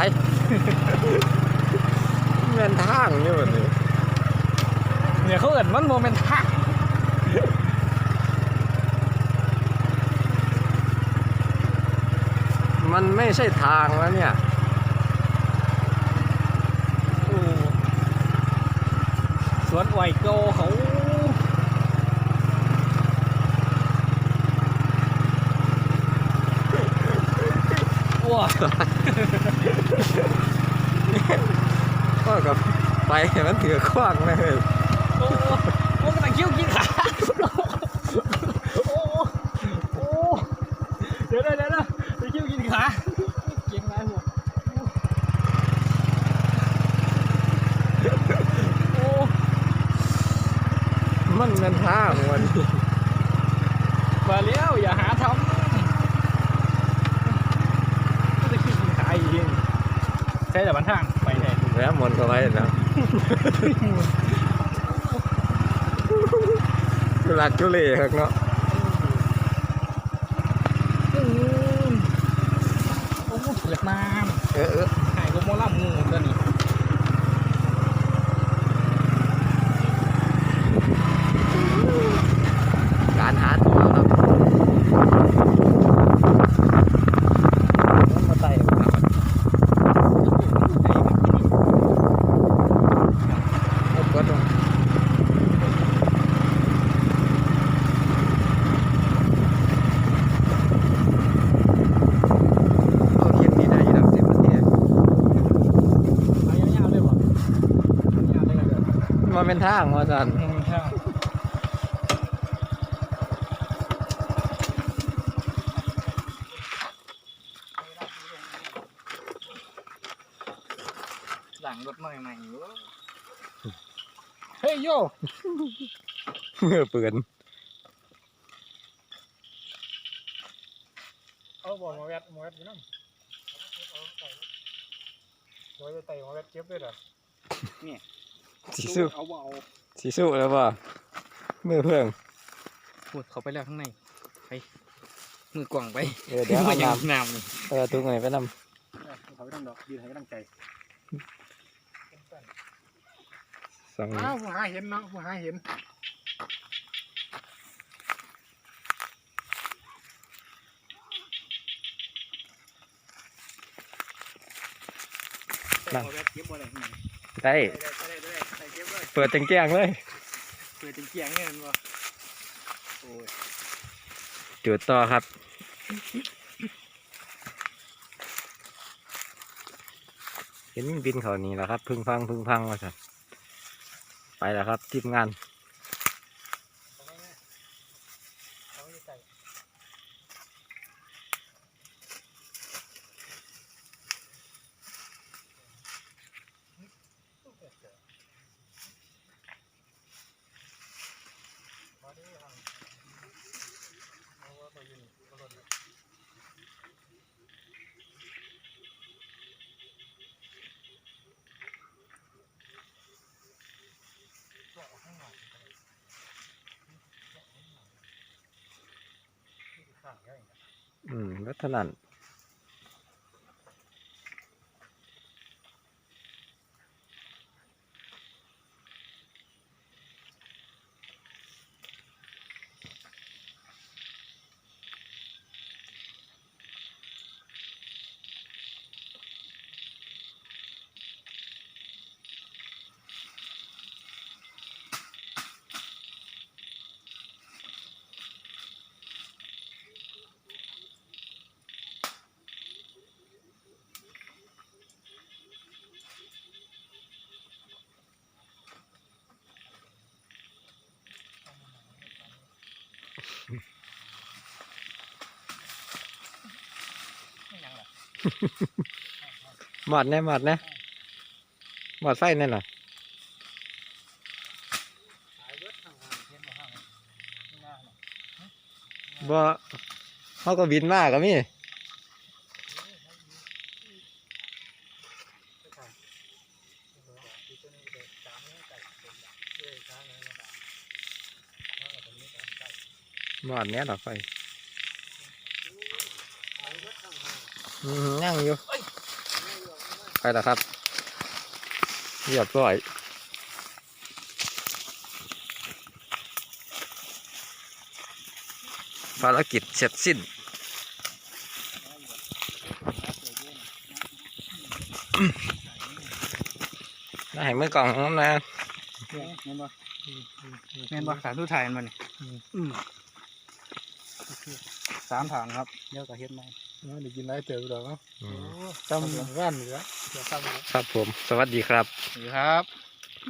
ายแม่นทางอยู่แบบนี้เนี่ยเขาเอิ้นมันโมเมนต์ทักมันไม่ใช่ทางแล้วเนี่ยโอ้สวนไวโกเขาว้า ก็กับไปมันถือขว้างเลยโอ้โอ้กำลังคิ้วกินขาโอ้โอ้เดี๋ยวเดี๋ยวเดี๋ยวเดี๋ยวไปคิ้วกินขาเก่งมากหัวโอ้มันเป็นทางวันนี้มาเลี้ยวอย่าหาทำไม่ได้คิ้วกินขาอีก ใช่แต่วันทางไปไหนแล้วมนก็ไว้นะกุลักกุเลครับเนาะโอ้เปิดน้เออเออำหายก็มอล่ามูตัวนี้ การหาตัวครับ มาไต่ เอากดลงเอาคลิปนี้ได้ยี่สิบสิบนาที เอายาวๆเลยบ่ยาวๆเลยก็ได้ มัน เป็นทางว่าจันอืมใช่หลังรถหน่อยใหม่อยู่เฮ้ยโยเมื่อปืนเอาบอกมาแวดมาแวดอยู่นั่นเอาไต่ไว้จะไต่มาแวดเก็บด้วยเหรอ สีสู้เอาเบาสีสู้แล้วป่ะมือเพื่องพูดเขาไปแล้วข้างในไปมือกล่องไปเออเดี๋ยวเอามายัน้งน้ำนี่ำเออตุ้งไงไปนเขาไม่ต้องดอกยืนให้กำลังใจำสองอ้าวผู้หาเห็นเนาะผู้หาเห็นเอาแบบเก็บบ่ได้ข้าง ในได้ได้ได้ได้ได้ได้เก็บเลยเปิดจังแจ้งเลย เปิดจนเกียงเงินบ่โอ้ยจุดต่อครับ เห็นบินเขานี่แหละครับ พึ่งพังพึ่งพังว่าสันไปแล้วครับทีมงาน อืมก็เท่านั้น หมอดแน่หมอดแน่หมอดไฟแน่น่ะหายเบิดทางหางเห็นบ่ห้างไม่น่าหรอกบ่เขาก็บินมากก็มีที่ตัวนี้ก็จามให้ไต่เป็นอย่างเอ้ยจามให้มาตามแล้วก็ตรงนี้ก็ไต่หมอดแน่ดอกไฟ หายเบิดทางหางอืมยังอยู่ไม่ยอมไม่ไปแล้วครับเรียบร้อยภารกิจเสร็จสิ้นได้ให้มือกล่องน้ำนะแม่นบ่แม่นบ่สารทุไทยมันนี่สามถางครับเดี๋ยวก็เฮ็ดใหม่ เดี๋ยวกินได้เติมดอกเนาะอืม ตำร้านเหนือเดี๋ยวตำครับผม สวัสดีครับสวัสดีครับ